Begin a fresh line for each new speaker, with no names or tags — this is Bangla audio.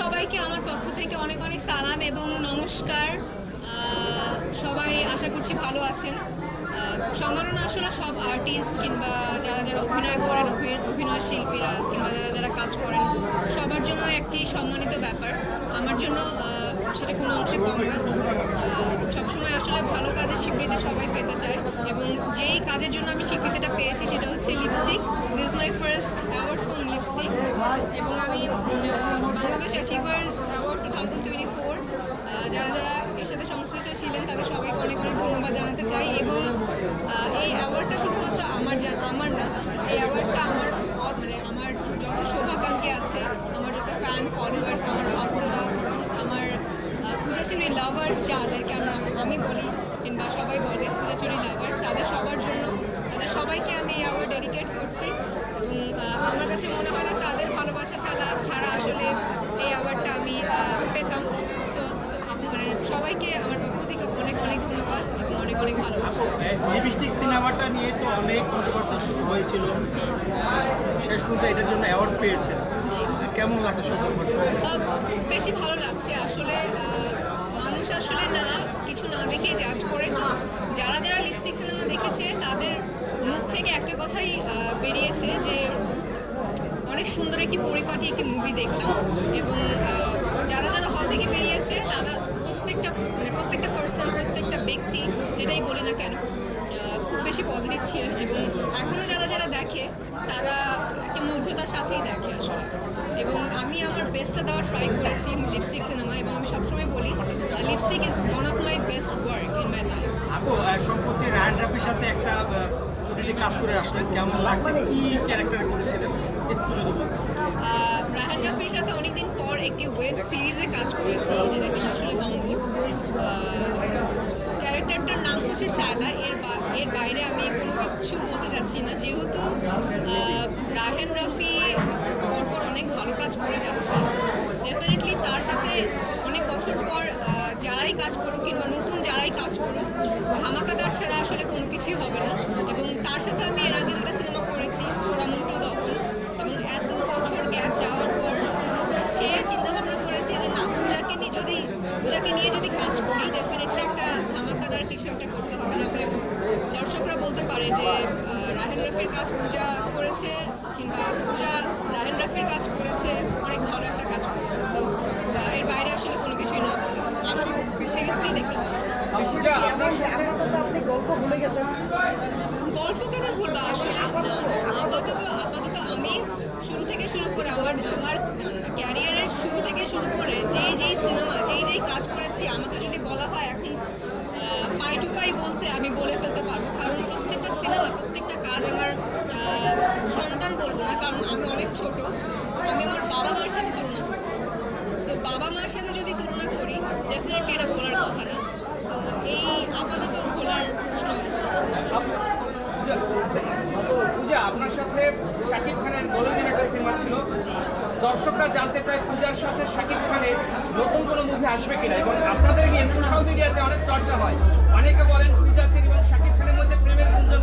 সবাইকে আমার পক্ষ থেকে অনেক অনেক সালাম এবং নমস্কার। সবাই আশা করছি ভালো আছেন। সম্মাননা আসলে সব আর্টিস্ট কিংবা যারা যারা অভিনয় করেন অভিনয় শিল্পীরা কিংবা যারা যারা কাজ করেন, সবার জন্য একটি সম্মানিত ব্যাপার। আমার জন্য সেটা কোনো অংশে কম না। সবসময় আসলে ভালো কাজের স্বীকৃতি সবাই পেতে চায় এবং যেই কাজের জন্য আমি স্বীকৃতিটা পেয়েছি সেটা হচ্ছে lipstick this my first award from lipstick এবং আমি achievers award two thousand twenty four যারা যারা এর সাথে সংশ্লিষ্ট ছিলেন, তাদের সবাইকে অনেক অনেক ধন্যবাদ জানাতে চাই এবং এই অ্যাওয়ার্ডটা শুধুমাত্র আমার আমার না, এই অ্যাওয়ার্ডটা আমার মানে আমার যত শোভাকাঙ্ক্ষী আছে, আমার যত ফ্যান ফলোয়ার্স আমার ভক্তরা, আমার পূজাচুরি লাভার্স যাদেরকে আমরা আমি বলি, কিংবা সবাই বলে পূজাচুরি লাভার্স তাদের সবার জন্য, তাদের সবাইকে আমি এই অ্যাওয়ার্ড ডেডিকেট করছি এবং আমার কাছে মনে হয় না তাদের ভালোবাসা ছাড়া ছাড়া আসলে এই অ্যাওয়ার্ডটা আমি আহ, পেতাম সো মানে সবাইকে আমার পক্ষ থেকে অনেক অনেক ধন্যবাদ এবং অনেক অনেক ভালোবাসা
লিপস্টিক সিনেমাটা নিয়ে তো অনেক কন্ট্রোভার্সি শুরু হয়েছিল। শেষ পর্যন্ত এটার জন্য অ্যাওয়ার্ড পেয়েছে কেমন লাগছে
খুব বেশি ভালো লাগছে আসলে মানুষ আসলে না কিছু না দেখে জাজ করে তো। যারা যারা লিপস্টিক সিনেমা দেখেছে তাদের মুখ থেকে একটা কথাই বেরিয়েছে যে অনেক সুন্দর একটি পরিপাটি একটি মুভি দেখলাম। এবং আহ, যারা যারা হল থেকে বেরিয়েছে তারা প্রত্যেকটা মানে প্রত্যেকটা পার্সন প্রত্যেকটা ব্যক্তি যেটাই বলি না কেন আহ, খুব বেশি পজিটিভ ছিলেন এবং এখনও যারা যারা দেখে তারা একটা মুগ্ধতার সাথেই দেখে আসলে। এবং আমি আমার বেস্টটা দেওয়ার ট্রাই করেছি লিপস্টিক সিনেমা এবং আমি সবসময় বলি lipstick is one of my best work in my life
আপু সম্প্রতি রায়ন রাফির সাথে একটা ওটিটি কাজ করে আসলেন। কেমন লাগছে? কি ক্যারেক্টার করেছিলেন? একটু যদি বলতেন।
রাহান রাফির সাথে অনেকদিন পর একটি ওয়েব সিরিজে কাজ করেছি যেটা কিনা আসলে গঙ্গুর ক্যারেক্টারটার নাম এর এর বাইরে আমি কোনো কিছু বলতে চাচ্ছি না। যেহেতু রাহেন রফি পরপর অনেক ভালো কাজ করে যাচ্ছে। ডেফিনেটলি তার সাথে অনেক বছর পর যারাই কাজ করুক কিংবা নতুন যারাই কাজ করুক, ধামাকাদার ছাড়া আসলে কোনো কিছুই হবে না। এবং তার সাথে আমি এর আগে দুটো সিনেমা করেছি পোড়ামুন্টু দহন এবং এত বছর গ্যাপ যাওয়ার পর সে চিন্তা ভাবনা করেছে যে না পূজাকে নিয়ে যদি পূজাকে নিয়ে যদি কাজ করি ডেফিনেটলি একটা ধামাকাদার কিছু একটা করতে হবে যাতে দর্শকরা বলতে পারে যে আহ, রাহেন রাফির কাজ পূজা করেছে কিংবা পূজা রাহেন রাফির কাজ করেছে অনেক ভালো একটা কাজ করেছে। সো এর বাইরে আসলে কোনো কিছুই না আসুন
আপাতত আপনি গল্প ভুলে গেছেন।
গল্প কেন বলব আসলে আপাতত আপাতত আমি শুরু থেকে শুরু করে আমার আমার ক্যারিয়ারের শুরু থেকে শুরু করে যেই যেই সিনেমা যেই যেই কাজ করেছি আমাকে যদি বলা হয় এখন পাই টু পাই বলতে আমি বলে ফেলতে পারব কারণ প্রত্যেকটা সিনেমা প্রত্যেকটা কাজ আমার আহ, সন্তান বলব না কারণ আমি অনেক ছোট আমি আমার বাবা মার সাথে তুলনা করি সো বাবা মার সাথে যদি তুলনা করি ডেফিনেটলি এটা বলার কথা না। সো এই আপাতত বলার প্রশ্ন আসে
পূজা, আপনার সাথে শাকিব খানের গোলদিন একটা সিনেমা ছিল। দর্শকরা জানতে চায় পূজার সাথে শাকিব খানের নতুন কোনো মুভি আসবে কিনা এবং আপনাদের নিয়ে সোশ্যাল মিডিয়াতে অনেক চর্চা হয়। অনেকে বলেন পূজা এবং শাকিব খানের মধ্যে প্রেমের গুঞ্জন